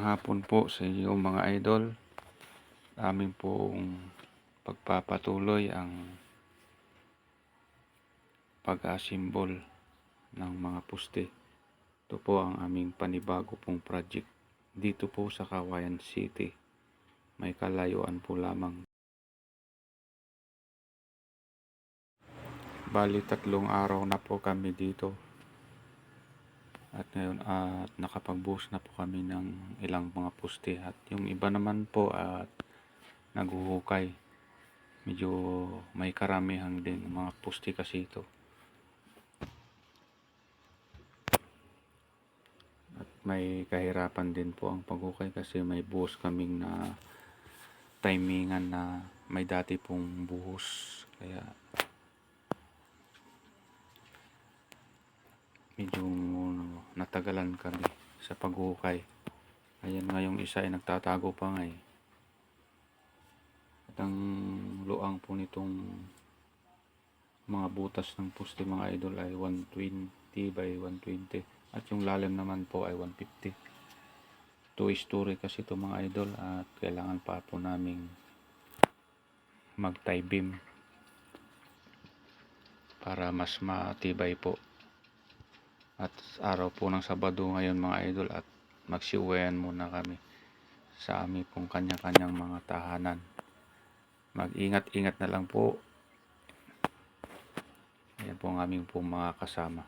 hapon po sa inyo mga idol. Amin pong pagpapatuloy ang pag-asimbol ng mga puste. Ito po ang aming panibago pong project dito po sa Kawayan City. May kalayuan po lamang. Bali tatlong araw na po kami dito. At ngayon at nakapagbuhos na po kami ng ilang mga puste at yung iba naman po at naghuhukay. Medyo may karamihan din mga puste kasi ito. At may kahirapan din po ang paghukay kasi may buhos kaming na timingan na may dati pong buhos. Kaya medyo natagalan kami sa paghukay. Ayan nga yung isa ay nagtatago pa nga eh. At ang luang po nitong mga butas ng poste mga idol ay 120 by 120 at yung lalim naman po ay 150 two story kasi ito mga idol at kailangan pa po naming mag tie beam para mas matibay po at araw po ng Sabado ngayon mga idol at magsiuwayan muna kami sa aming pong kanya-kanyang mga tahanan. Mag-ingat-ingat na lang po. Ayan po ang aming pong mga kasama.